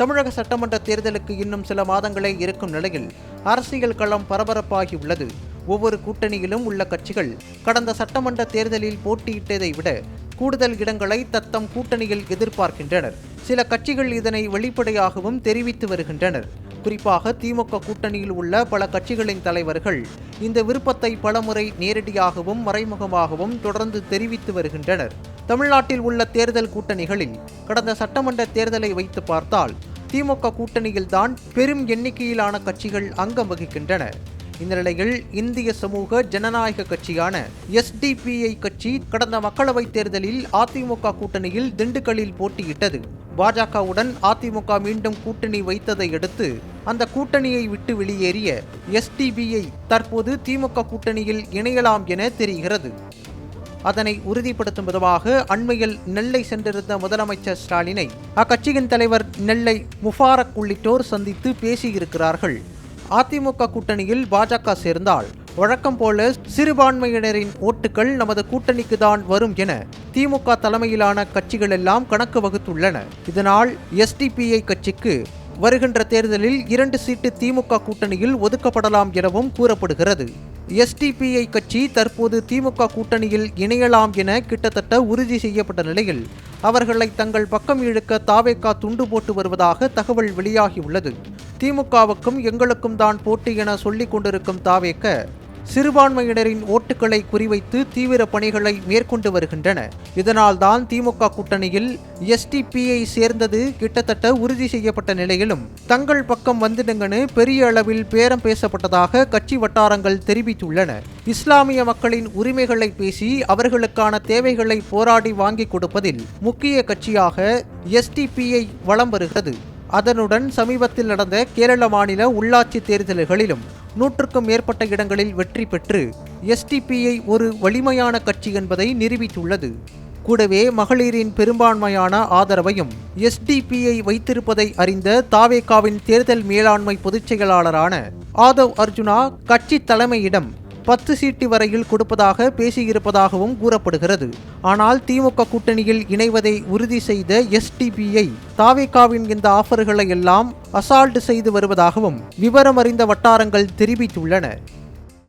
தமிழக சட்டமன்ற தேர்தலுக்கு இன்னும் சில மாதங்களே இருக்கும் நிலையில் அரசியல் களம் பரபரப்பாகி உள்ளது. ஒவ்வொரு கூட்டணியிலும் உள்ள கட்சிகள் கடந்த சட்டமன்ற தேர்தலில் போட்டியிட்டதை விட கூடுதல் இடங்களை தத்தம் கூட்டணியில் எதிர்பார்க்கின்றனர். சில கட்சிகள் இதனை வெளிப்படையாகவும் தெரிவித்து வருகின்றனர். குறிப்பாக திமுக கூட்டணியில் உள்ள பல கட்சிகளின் தலைவர்கள் இந்த விருப்பத்தை பலமுறை நேரடியாகவும் மறைமுகமாகவும் தொடர்ந்து தெரிவித்து வருகின்றனர். தமிழ்நாட்டில் உள்ள தேர்தல் கூட்டணிகளில் கடந்த சட்டமன்ற தேர்தலை வைத்து பார்த்தால் திமுக கூட்டணியில்தான் பெரும் எண்ணிக்கையிலான கட்சிகள் அங்கம் வகிக்கின்றன. இந்த நிலையில் இந்திய சமூக ஜனநாயக கட்சியான எஸ்டிபிஐ கட்சி கடந்த மக்களவைத் தேர்தலில் அதிமுக கூட்டணியில் திண்டுக்கல்லில் போட்டியிட்டது. பாஜகவுடன் அதிமுக மீண்டும் கூட்டணி வைத்ததை அடுத்து அந்த கூட்டணியை விட்டு வெளியேறிய எஸ்டிபிஐ தற்போது திமுக கூட்டணியில் இணையலாம் என தெரிகிறது. அதனை உறுதிப்படுத்தும் விதமாக அண்மையில் நெல்லை சென்றிருந்த முதலமைச்சர் ஸ்டாலினை அக்கட்சியின் தலைவர் நெல்லை முஃபாரக் உள்ளிட்டோர் சந்தித்து பேசியிருக்கிறார்கள். அதிமுக கூட்டணியில் பாஜக சேர்ந்தால் வழக்கம் போல சிறுபான்மையினரின் ஓட்டுகள் நமது கூட்டணிக்கு தான் வரும் என திமுக தலைமையிலான கட்சிகள் எல்லாம் கணக்கு வகுத்துள்ளன. இதனால் எஸ்டிபிஐ கட்சிக்கு வருகின்ற தேர்தலில் இரண்டு சீட்டு திமுக கூட்டணியில் ஒதுக்கப்படலாம் எனவும் கூறப்படுகிறது. எஸ்டிபிஐ கட்சி தற்போது திமுக கூட்டணியில் இணையலாம் என கிட்டத்தட்ட உறுதி செய்யப்பட்ட நிலையில் அவர்களை தங்கள் பக்கம் இழுக்க தாவேக்கா துண்டு போட்டு வருவதாக தகவல் வெளியாகியுள்ளது. திமுகவுக்கும் எங்களுக்கும் தான் போட்டி என சொல்லிக் கொண்டிருக்கும் தாவேக்க சிறுபான்மையினரின் ஓட்டுகளை குறிவைத்து தீவிர பணிகளை மேற்கொண்டு வருகின்றன. இதனால்தான் திமுக கூட்டணியில் எஸ்டிபிஐ சேர்ந்தது கிட்டத்தட்ட உறுதி செய்யப்பட்ட நிலையிலும் தங்கள் பக்கம் வந்துடுங்கன்னு பெரிய அளவில் பேரம் பேசப்பட்டதாக கட்சி வட்டாரங்கள் தெரிவித்துள்ளன. இஸ்லாமிய மக்களின் உரிமைகளை பேசி அவர்களுக்கான தேவைகளை போராடி வாங்கி கொடுப்பதில் முக்கிய கட்சியாக எஸ்டிபிஐ வலம் வருகிறது. அதனுடன் சமீபத்தில் நடந்த கேரள மாநில உள்ளாட்சி தேர்தல்களிலும் நூற்றுக்கும் மேற்பட்ட இடங்களில் வெற்றி பெற்று எஸ்டிபிஐ ஒரு வலிமையான கட்சி என்பதை நிரூபித்துள்ளது. கூடவே மகளிரின் பெரும்பான்மையான ஆதரவையும் எஸ்டிபிஐ வைத்திருப்பதை அறிந்த தாவேகாவின் தேர்தல் மேலாண்மை பொதுச் செயலாளரான ஆதவ் அர்ஜுனா கட்சி தலைமையிடம் பத்து சீட்டு வரையில் கொடுப்பதாக பேசியிருப்பதாகவும் கூறப்படுகிறது. ஆனால் திமுக கூட்டணியில் இணைவதை உறுதி செய்த எஸ்டிபிஐ தாவேகாவின் இந்த ஆஃபர்களை எல்லாம் அசால்ட் செய்து வருவதாகவும் விவரம் அறிந்த வட்டாரங்கள் தெரிவித்துள்ளன.